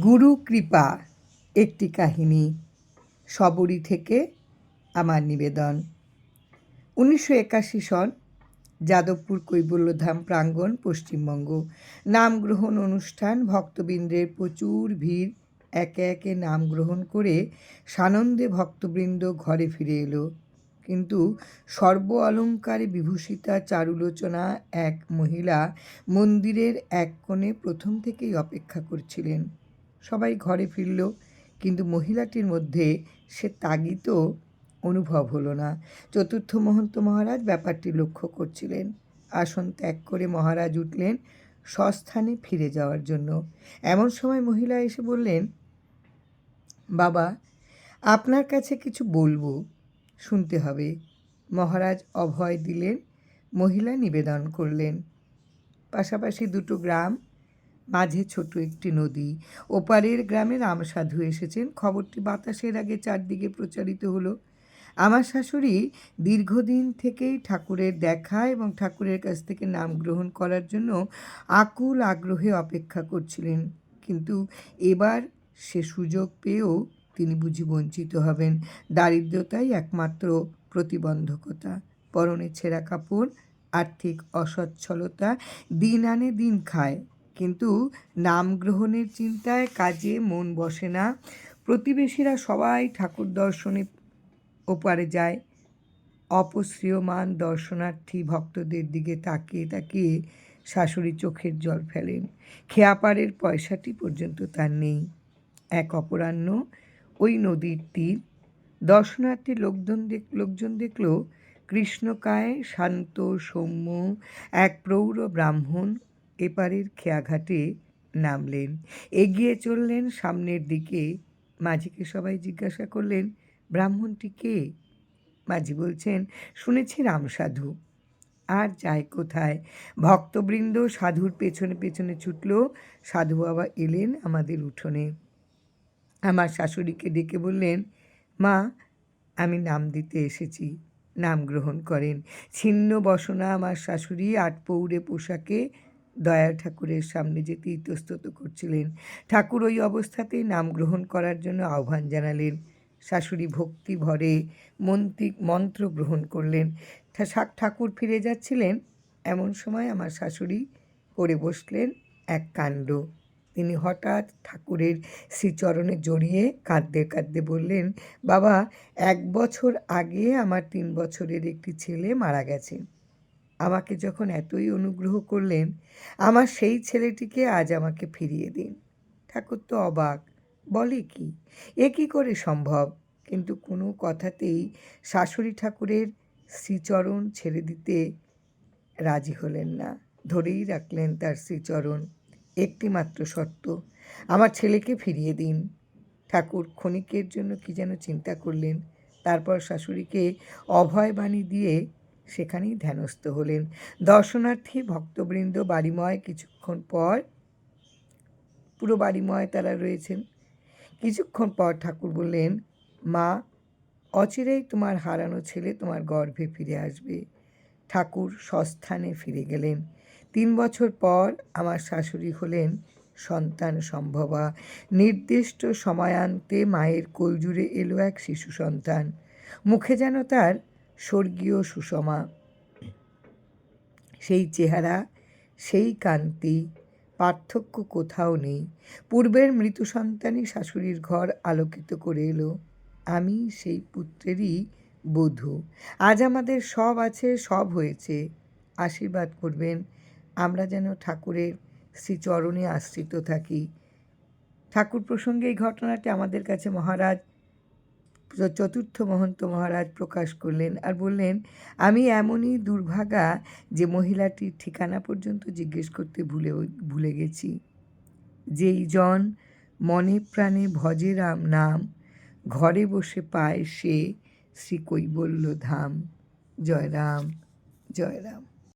গুরু কৃপা একটি কাহিনী সবরী থেকে আমার নিবেদন। উনিশশো একাশি সন যাদবপুর কৈবল্যধাম প্রাঙ্গণ, পশ্চিমবঙ্গ। নাম গ্রহণ অনুষ্ঠান, ভক্তবৃন্দের প্রচুর ভিড়, একে একে নাম গ্রহণ করে সানন্দে ভক্তবৃন্দ ঘরে ফিরে এলো। কিন্তু সর্ব অলঙ্কারে বিভূষিতা চারুলোচনা এক মহিলা মন্দিরের এক কোণে প্রথম থেকেই অপেক্ষা করছিলেন। সবাই ঘরে ফিরল, কিন্তু মহিলাটির মধ্যে সে তাগিত অনুভব হলো না। চতুর্থ মহন্ত মহারাজ ব্যাপারটি লক্ষ্য করছিলেন। আসন ত্যাগ করে মহারাজ উঠলেন স্বস্থানে ফিরে যাওয়ার জন্য। এমন সময় মহিলা এসে বললেন, বাবা, আপনার কাছে কিছু বলব, শুনতে হবে। মহারাজ অভয় দিলেন, মহিলা নিবেদন করলেন। পাশাপাশি দুটো গ্রাম মাঝে ছোট একটি নদী। ওপারের গ্রামে রামসাধু এসেছেন। খবরটি বাতাসের আগে চারদিকে প্রচারিত হলো। আমার শাশুড়ি দীর্ঘদিন থেকেই ঠাকুরের দেখা এবং ঠাকুরের কাছ থেকে নাম গ্রহণ করার জন্য আকুল আগ্রহে অপেক্ষা করছিলেন। কিন্তু এবার সে সুযোগ পেয়েও তিনি বুঝি বঞ্চিত হবেন। দারিদ্রতাই একমাত্র প্রতিবন্ধকতা। পরনে ছেঁড়া কাপড়, আর্থিক অসচ্ছলতা, দিন আনে দিন খায়। কিন্তু নাম গ্রহণের চিন্তায় কাজে মন বসে না। প্রতিবেশীরা সবাই ঠাকুর দর্শনে ওপারে যায়। অপশ্রিয়মান দর্শনার্থী ভক্তদের দিকে তাকিয়ে তাকিয়ে শাশুড়ি চোখের জল ফেলেন। খেয়াপাড়ের পয়সাটি পর্যন্ত তার নেই। এক অপরাহ্ন ওই নদীর তীর। দর্শনার্থী লোকজন দেখ লোকজন দেখল কৃষ্ণকায় শান্ত সৌম্য এক প্রৌঢ় ব্রাহ্মণ এপারের খেয়াঘাটে নামলেন। এগিয়ে চললেন সামনের দিকে। মাঝিকে সবাই জিজ্ঞাসা করলেন, ব্রাহ্মণটি কে? মাঝি বলছেন, শুনেছি রামসাধু আর যায় কোথায়? ভক্তবৃন্দ সাধুর পেছনে পেছনে ছুটল। সাধু বাবা এলেন আমাদের উঠোনে। আমার শাশুড়িকে ডেকে বললেন, মা, আমি নাম দিতে এসেছি। নাম গ্রহণ করেন। ছিন্ন বসনা আমার শাশুড়ি আট পৌরে পোশাকে দয়া ঠাকুরের সামনে যেতে ইতস্তত করছিলেন, ঠাকুর ওই অবস্থাতেই নাম গ্রহণ করার জন্য আহ্বান জানালেন। শাশুড়ি ভক্তি ভরে মন্ত্রী মন্ত্র গ্রহণ করলেন। ঠাকুর ফিরে যাচ্ছিলেন। এমন সময় আমার শাশুড়ি করে বসলেন এক কাণ্ড। তিনি হঠাৎ ঠাকুরের শ্রীচরণে জড়িয়ে কাঁদতে কাঁদতে বললেন, বাবা, এক বছর আগে আমার তিন বছরের একটি ছেলে মারা গেছে। আমাকে যখন এতই অনুগ্রহ করলেন, আমার সেই ছেলেটিকে আজ আমাকে ফিরিয়ে দিন। ঠাকুর তো অবাক, বলে কি? এ কী করে সম্ভব? কিন্তু কোনো কথাতেই শাশুড়ি ঠাকুরের শ্রীচরণ ছেড়ে দিতে রাজি হলেন না। ধরেই রাখলেন তার শ্রীচরণ। একটি মাত্র শর্ত, আমার ছেলেকে ফিরিয়ে দিন। ঠাকুর ক্ষণিকের জন্য কি যেন চিন্তা করলেন, তারপর শাশুড়িকে অভয় বাণী দিয়ে সেখানেই ধ্যানস্থ হলেন। দর্শনার্থী, ভক্তবৃন্দ, বাড়িময় কিছুক্ষণ পর পুরো বাড়িময় তারা রয়েছেন। কিছুক্ষণ পর ঠাকুর বললেন, মা, অচিরেই তোমার হারানো ছেলে তোমার গর্ভে ফিরে আসবে। ঠাকুর সস্থানে ফিরে গেলেন। তিন বছর পর আমার শাশুড়ি হলেন সন্তান সম্ভবা। নির্দিষ্ট সময়ান্তে মায়ের কোল জুড়ে এলো এক শিশু সন্তান। মুখে যেন তার স্বর্গীয় সুষমা। সেই চেহারা, সেই কান্তি, পার্থক্য কোথাও নেই। পূর্বের মৃত সন্তানই শাশুড়ির ঘর আলোকিত করে এলো। আমি সেই পুত্রেরই বধূ। আজ আমাদের সব আছে, সব হয়েছে। আশীর্বাদ করবেন। আমরা যেন ঠাকুরের শ্রীচরণে আশ্রিত থাকি। ঠাকুর প্রসঙ্গে এই ঘটনাটি আমাদের কাছে মহারাজ চতুর্থ মহন্ত মহারাজ প্রকাশ করলেন আর বললেন, আমি এমনই দুর্ভাগা যে মহিলাটির ঠিকানা পর্যন্ত জিজ্ঞেস করতে ভুলে ভুলে গেছি। যেই জন মনে প্রাণে ভজে রাম নাম, ঘরে বসে পায় সে শ্রী কৈবল্য ধাম। জয় রাম জয় রাম